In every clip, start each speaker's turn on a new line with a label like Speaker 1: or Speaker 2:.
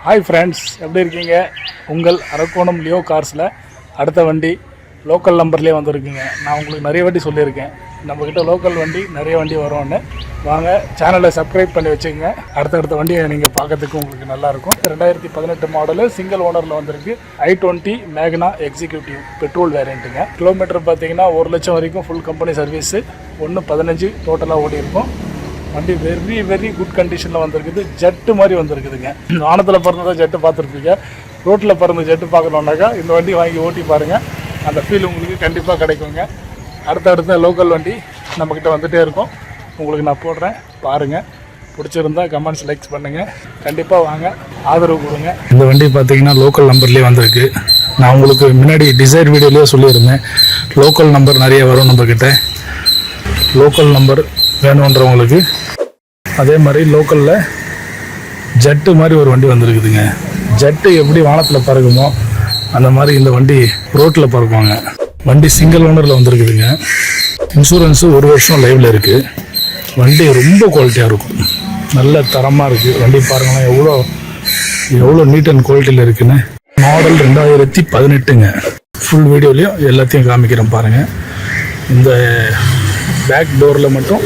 Speaker 1: Hi friends எப்படி இருக்கீங்க? உங்கள் அரக்கோணம் லியோ கார்ஸில் அடுத்த வண்டி லோக்கல் நம்பர்லேயே வந்திருக்குங்க. நான் உங்களுக்கு நிறைய வாட்டி சொல்லியிருக்கேன். நம்மக்கிட்ட லோக்கல் வண்டி நிறைய வண்டி வரும்னு. வாங்க சேனலை சப்ஸ்கிரைப் பண்ணி வச்சுக்கோங்க. அடுத்தடுத்த வண்டியை நீங்கள் பார்க்கறதுக்கு உங்களுக்கு நல்லாயிருக்கும். ரெண்டாயிரத்தி பதினெட்டு மாடலு சிங்கிள் ஓனரில் வந்திருக்கு. I twenty Magna executive petrol வேரியண்ட்டுங்க kilometre பார்த்தீங்கன்னா ஒரு லட்சம் வரைக்கும் ஃபுல் கம்பெனி சர்வீஸு ஒன்று பதினஞ்சு டோட்டலாக ஓடி இருக்கும் வண்டி வெரி வெரி குட் கண்டிஷனில் வந்திருக்குது. ஜெட்டு மாதிரி வந்திருக்குதுங்க. வானத்தில் பிறந்ததாக ஜெட்டு பார்த்துருப்பீங்க. ரோட்டில் பறந்த ஜெட்டு பார்க்கணுன்னாக்கா இந்த வண்டி வாங்கி ஓட்டி பாருங்கள் அந்த ஃபீல் உங்களுக்கு கண்டிப்பாக கிடைக்குங்க. அடுத்தடுத்த லோக்கல் வண்டி நம்மக்கிட்ட வந்துகிட்டே இருக்கும். உங்களுக்கு நான் போடுறேன். பாருங்கள் பிடிச்சிருந்தா கமெண்ட்ஸ் லைக்ஸ் பண்ணுங்கள் கண்டிப்பாக வாங்க. ஆதரவு கொடுங்க. இந்த வண்டி பார்த்தீங்கன்னா லோக்கல் நம்பர்லேயே வந்திருக்கு. நான் உங்களுக்கு முன்னாடி டிசைர் வீடியோலேயே சொல்லியிருந்தேன். லோக்கல் நம்பர் நிறைய வரும் நம்மக்கிட்ட லோக்கல் நம்பர் வேணுன்றவங்களுக்கு. அதே மாதிரி லோக்கலில் ஜெட்டு மாதிரி ஒரு வண்டி வந்திருக்குதுங்க. ஜெட்டு எப்படி வானத்தில் பறக்குமோ அந்த மாதிரி இந்த வண்டி ரோட்டில் பறக்குவாங்க. வண்டி சிங்கிள் ஓனரில் வந்திருக்குதுங்க. இன்சூரன்ஸு ஒரு வருஷம் லைவில் இருக்குது வண்டி ரொம்ப குவாலிட்டியாக இருக்கும். நல்ல தரமாக இருக்குது வண்டி பாருங்களேன் எவ்வளோ எவ்வளோ நீட் அண்ட் குவாலிட்டியில் இருக்குன்னு. மாடல் ரெண்டாயிரத்தி பதினெட்டுங்க. ஃபுல் வீடியோலையும் எல்லாத்தையும் காமிக்கிறேன் பாருங்கள் இந்த பேக் டோரில் மட்டும்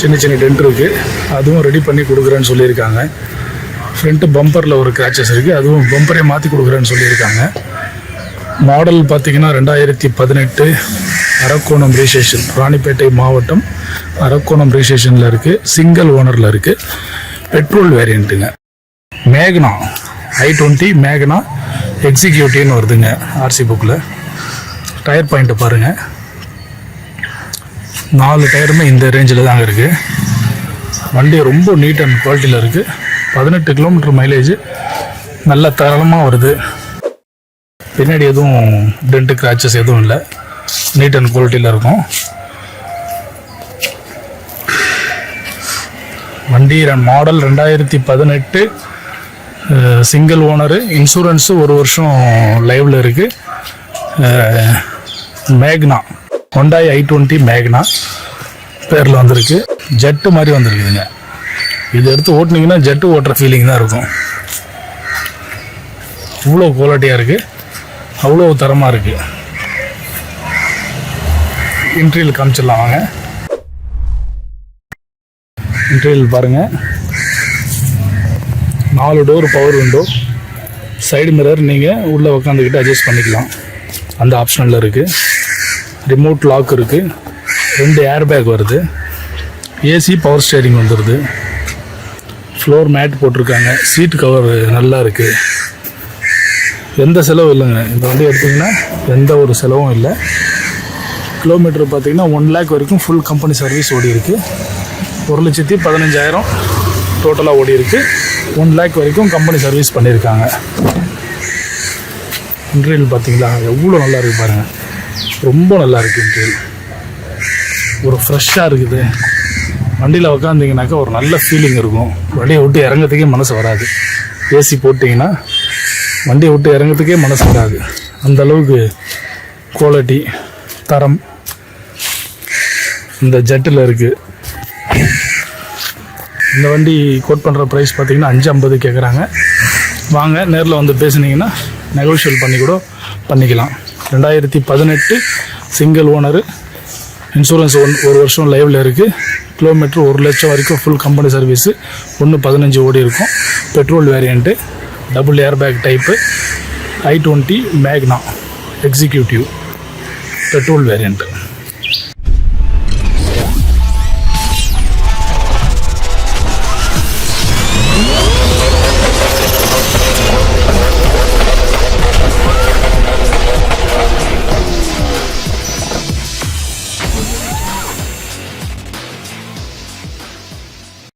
Speaker 1: சின்ன சின்ன டென்ட் இருக்குது அதுவும் ரெடி பண்ணி கொடுக்குறேன்னு சொல்லியிருக்காங்க. ஃப்ரண்ட்டு பம்பரில் ஒரு கிராச்சஸ் இருக்குது அதுவும் பம்பரே மாற்றி கொடுக்குறேன்னு சொல்லியிருக்காங்க. மாடல் பார்த்தீங்கன்னா ரெண்டாயிரத்தி பதினெட்டு அரக்கோணம் ரிஜிஸ்ட்ரேஷன் ராணிப்பேட்டை மாவட்டம் அரக்கோணம் ரிஜிஸ்ட்ரேஷனில் இருக்குது சிங்கிள் ஓனரில் இருக்குது பெட்ரோல் வேரியண்ட்டுங்க மேக்னா ஐ டுவெண்ட்டி மேக்னா எக்ஸிக்யூட்டிவ்னு வருதுங்க. ஆர்சி புக்கில் டயர் பாயிண்ட்டை பாருங்கள் நாலு டயருமே இந்த ரேஞ்சில் தாங்க இருக்குது வண்டி ரொம்ப நீட் அண்ட் குவாலிட்டியில் இருக்குது பதினெட்டு கிலோமீட்டர் மைலேஜ் நல்லா தரமாக வருது. பின்னாடி எதுவும் டென்ட்டு கிராச்சஸ் எதுவும் இல்லை. நீட் அண்ட் குவாலிட்டியில் இருக்கும். வண்டி மாடல் ரெண்டாயிரத்தி பதினெட்டு சிங்கிள் ஓனரு இன்சூரன்ஸு ஒரு வருஷம் லைவில் இருக்குது மேக்னா. ஹொண்டாய் ஐ டுவெண்ட்டி மேக்னா பேரில் வந்திருக்கு. ஜெட்டு மாதிரி வந்திருக்குதுங்க. இது எடுத்து ஓட்டினீங்கன்னா ஜெட்டு ஓட்டுற ஃபீலிங் தான் இருக்கும். அவ்வளோ குவாலிட்டியாக இருக்குது அவ்வளோ தரமாக இருக்குது இன்ட்ரியல் காமிச்சிடலாம் வாங்க. இன்ட்ரியல் பாருங்கள் நாலு door power window side mirror நீங்கள் உள்ளே உட்காந்துக்கிட்டு அட்ஜஸ்ட் பண்ணிக்கலாம். அந்த ஆப்ஷனில் இருக்குது ரிமோட் லாக் இருக்குது ரெண்டு ஏர் பேக் வருது ஏசி பவர் ஸ்டேரிங் வந்துடுது ஃப்ளோர் மேட் போட்டிருக்காங்க. சீட் கவர் நல்லா இருக்குது எந்த செலவும் இல்லைங்க. இந்த வண்டி எடுத்திங்கன்னா எந்த ஒரு செலவும் இல்லை. கிலோமீட்டர் பார்த்திங்கன்னா ஒன் லேக் வரைக்கும் ஃபுல் கம்பெனி சர்வீஸ் ஓடி இருக்குது ஒரு லட்சத்தி பதினஞ்சாயிரம் டோட்டலாக ஓடி இருக்குது ஒன் லேக் வரைக்கும் கம்பெனி சர்வீஸ் பண்ணியிருக்காங்க. இன்டீரியல் பார்த்தீங்களா? எவ்வளோ நல்லா இருக்குது பாருங்கள் ரொம்ப நல்லா இருக்குது இன்டீரியல் ஒரு ஃப்ரெஷ்ஷாக இருக்குது. வண்டியில் உக்காந்திங்கனாக்கா ஒரு நல்ல ஃபீலிங் இருக்கும். வண்டியை விட்டு இறங்கிறதுக்கே மனசு வராது. ஏசி போட்டிங்கன்னா வண்டியை விட்டு இறங்கிறதுக்கே மனசு வராது. அந்த அளவுக்கு குவாலிட்டி தரம் இந்த ஜெட்டில் இருக்குது இந்த வண்டி கோட் பண்ணுற ப்ரைஸ் பார்த்தீங்கன்னா அஞ்சு ஐம்பது கேட்குறாங்க வாங்க நேரில் வந்து பேசுனீங்கன்னா நெகோஷியல் பண்ணி கூட பண்ணிக்கலாம். ரெண்டாயிரத்தி பதினெட்டு சிங்கிள் ஓனரு இன்சூரன்ஸ் ஒன் ஒரு வருஷம் லைவில் இருக்குது கிலோமீட்டர் ஒரு லட்சம் வரைக்கும் ஃபுல் கம்பெனி சர்வீஸு ஒன்று பதினஞ்சு ஓடி இருக்கும். Petrol variant double air bag type I twenty Magna executive petrol variant